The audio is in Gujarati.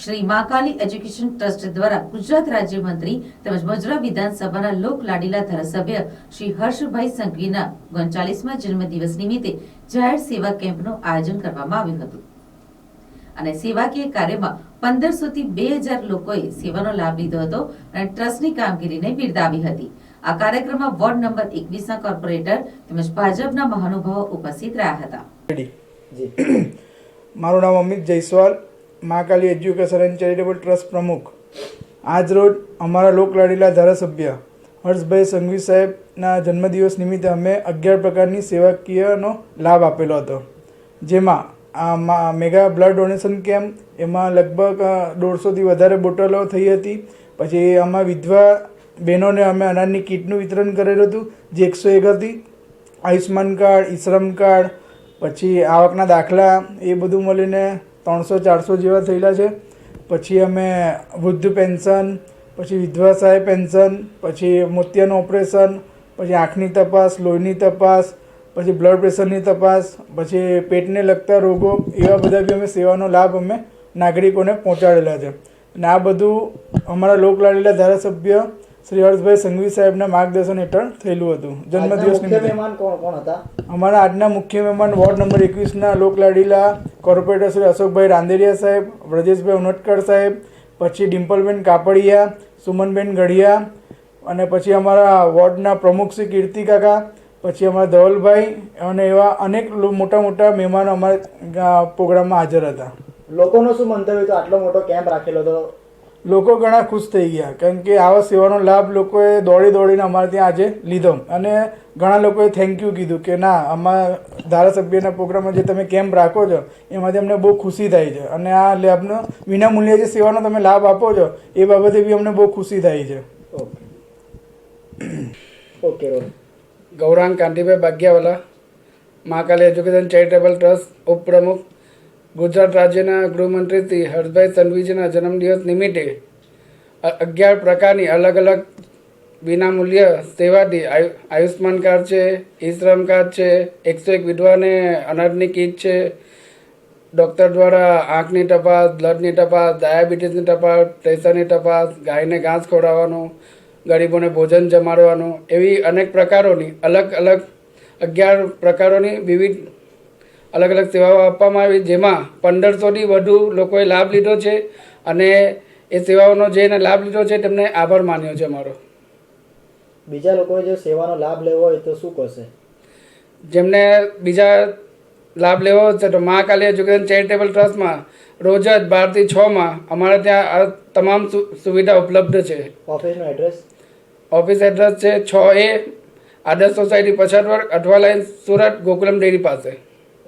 શ્રી માકાલી એજ્યુકેશન ટ્રસ્ટ દ્વારા ગુજરાત રાજ્યમંત્રી તેમજ મજરા વિધાનસભાના લોક લાડીલા ધારાસભ્ય શ્રી હર્ષભાઈ સંઘવીના ઓગણચાલીસમા જન્મદિવસ નિમિત્તે જાહેર સેવા કેમ્પનું આયોજન કરવામાં આવ્યું હતું. અને સેવાકીય કાર્યમાં પંદરસો થી બે હજાર લોકોએ સેવાનો લાભ લીધો હતો અને ટ્રસ્ટની કામગીરીને બિરદાવી હતી. આ કાર્યક્રમમાં વોર્ડ નંબર એકવીસના કોર્પોરેટર તેમજ ભાજપના મહાનુભાવો ઉપસ્થિત રહ્યા હતા. મારું નામ Amit Jaiswal. Mahakali education and charitable trust પ્રમુખ. આજ રોજ અમારા લોકલાડીલા ધારાસભ્ય હર્ષભાઈ સંઘવી સાહેબના જન્મદિવસ નિમિત્તે અમે અગિયાર પ્રકારની સેવાકીયનો લાભ આપેલો હતો. જેમાં આ મેગા બ્લડ ડોનેશન કેમ્પ, એમાં લગભગ દોઢસોથી વધારે બોટલો થઈ હતી. પછી આમાં વિધવા બહેનોને અમે અનાજની કીટનું વિતરણ કરેલું હતું, જે એકસો એક હતી. આયુષ્માન કાર્ડ, ઈશ્રમ કાર્ડ, પછી આવકના દાખલા, એ બધું મળીને ત્રણસો ચારસો જેવા થયેલા છે. પછી અમે વૃદ્ધ પેન્શન પછી વિધવા સહાય પેન્શન પછી મોતિયાનું ઓપરેશન પછી આંખની તપાસ લોહીની તપાસ પછી બ્લડ પ્રેશરની તપાસ પછી પેટને લગતા રોગો એવા બધા બી અમે સેવાનો લાભ અમે નાગરિકોને પહોંચાડેલા છે. અને આ બધું અમારા લોકલાડીલા ધારાસભ્ય શ્રી હર્ષભાઈ સંઘવી સાહેબના માર્ગદર્શન હેઠળ થયેલું હતું. જન્મદિવસ નિમિત્તે. મહેમાન કોણ કોણ હતા? અમારા આજના મુખ્ય મહેમાન વોર્ડ નંબર એકવીસના લોકલાડીલા કોર્પોરેટર શ્રી અશોકભાઈ રાંદેરિયા સાહેબ વ્રજેશભાઈ ઉનટકર સાહેબ પછી ડિમ્પલબેન કાપડિયા સુમનબેન ગઢિયા અને પછી અમારા વોર્ડના પ્રમુખ શ્રી કીર્તિ કાકા પછી અમારા ધવલભાઈ અને એવા અનેક મોટા મોટા મહેમાનો અમારા પ્રોગ્રામમાં હાજર હતા. લોકોનો શું મંતવ્ય હતો? આટલો મોટો કેમ્પ રાખેલો હતો? લોકો ઘણા ખુશ થઈ ગયા કારણ કે આવા સેવાનો લાભ લોકોએ દોડી દોડીને અમારે ત્યાં આજે લીધો. અને ઘણા લોકોએ થેન્ક યુ કીધું કે ના આમાં ધારાસભ્યના પ્રોગ્રામમાં જે તમે કેમ્પ રાખો છો, એમાંથી અમને બહુ ખુશી થાય છે. અને આ લેબનો વિનામૂલ્યે જે સેવાનો તમે લાભ આપો છો, એ બાબતે બી અમને બહુ ખુશી થાય છે. Okay. Gaurang Kantibhai Bhagyawala Mahakali education charitable trust ઉપપ્રમુખ, ગુજરાત રાજ્યના ગૃહમંત્રી શ્રી હર્ષભાઈ સંઘવીજીના જન્મદિવસ નિમિત્તે અગિયાર પ્રકારની અલગ અલગ વિનામૂલ્ય સેવા આયુ આયુષ્માન કાર્ડ છે ઈ શ્રમ કાર્ડ છે, એકસો એક વિધવાને અનાજની કીટ છે, ડૉક્ટર દ્વારા આંખની તપાસ, બ્લડની તપાસ, ડાયાબિટીસની તપાસ, પ્રેશરની તપાસ, ગાયને ઘાસ ખવડાવવાનું, ગરીબોને ભોજન જમાડવાનું, એવી અનેક પ્રકારોની અલગ અલગ અગિયાર પ્રકારોની વિવિધ અલગ અલગ સેવાઓ આપવામાં આવી, જેમાં પંદરસોથી વધુ લોકોએ લાભ લીધો છે અને એ સેવાઓનો જેને લાભ લીધો છે તેમને આભાર માન્યો છે મારો બીજા લોકોએ જો સેવાનો લાભ લેવો હોય તો શું કરશે? જેમને બીજા લાભ લેવો છે તો મહાકાલી એજ્યુકેશન ચેરિટેબલ ટ્રસ્ટમાં રોજ જ બારથી છમાં અમારે ત્યાં આ તમામ સુવિધા ઉપલબ્ધ છે. ઓફિસનું એડ્રેસ? ઓફિસ એડ્રેસ છે છ એ આદર્શ સોસાયટી પછાત વર્ગ અઠવા લાઈન સુરત ગોકુલમ ડેરી પાસે.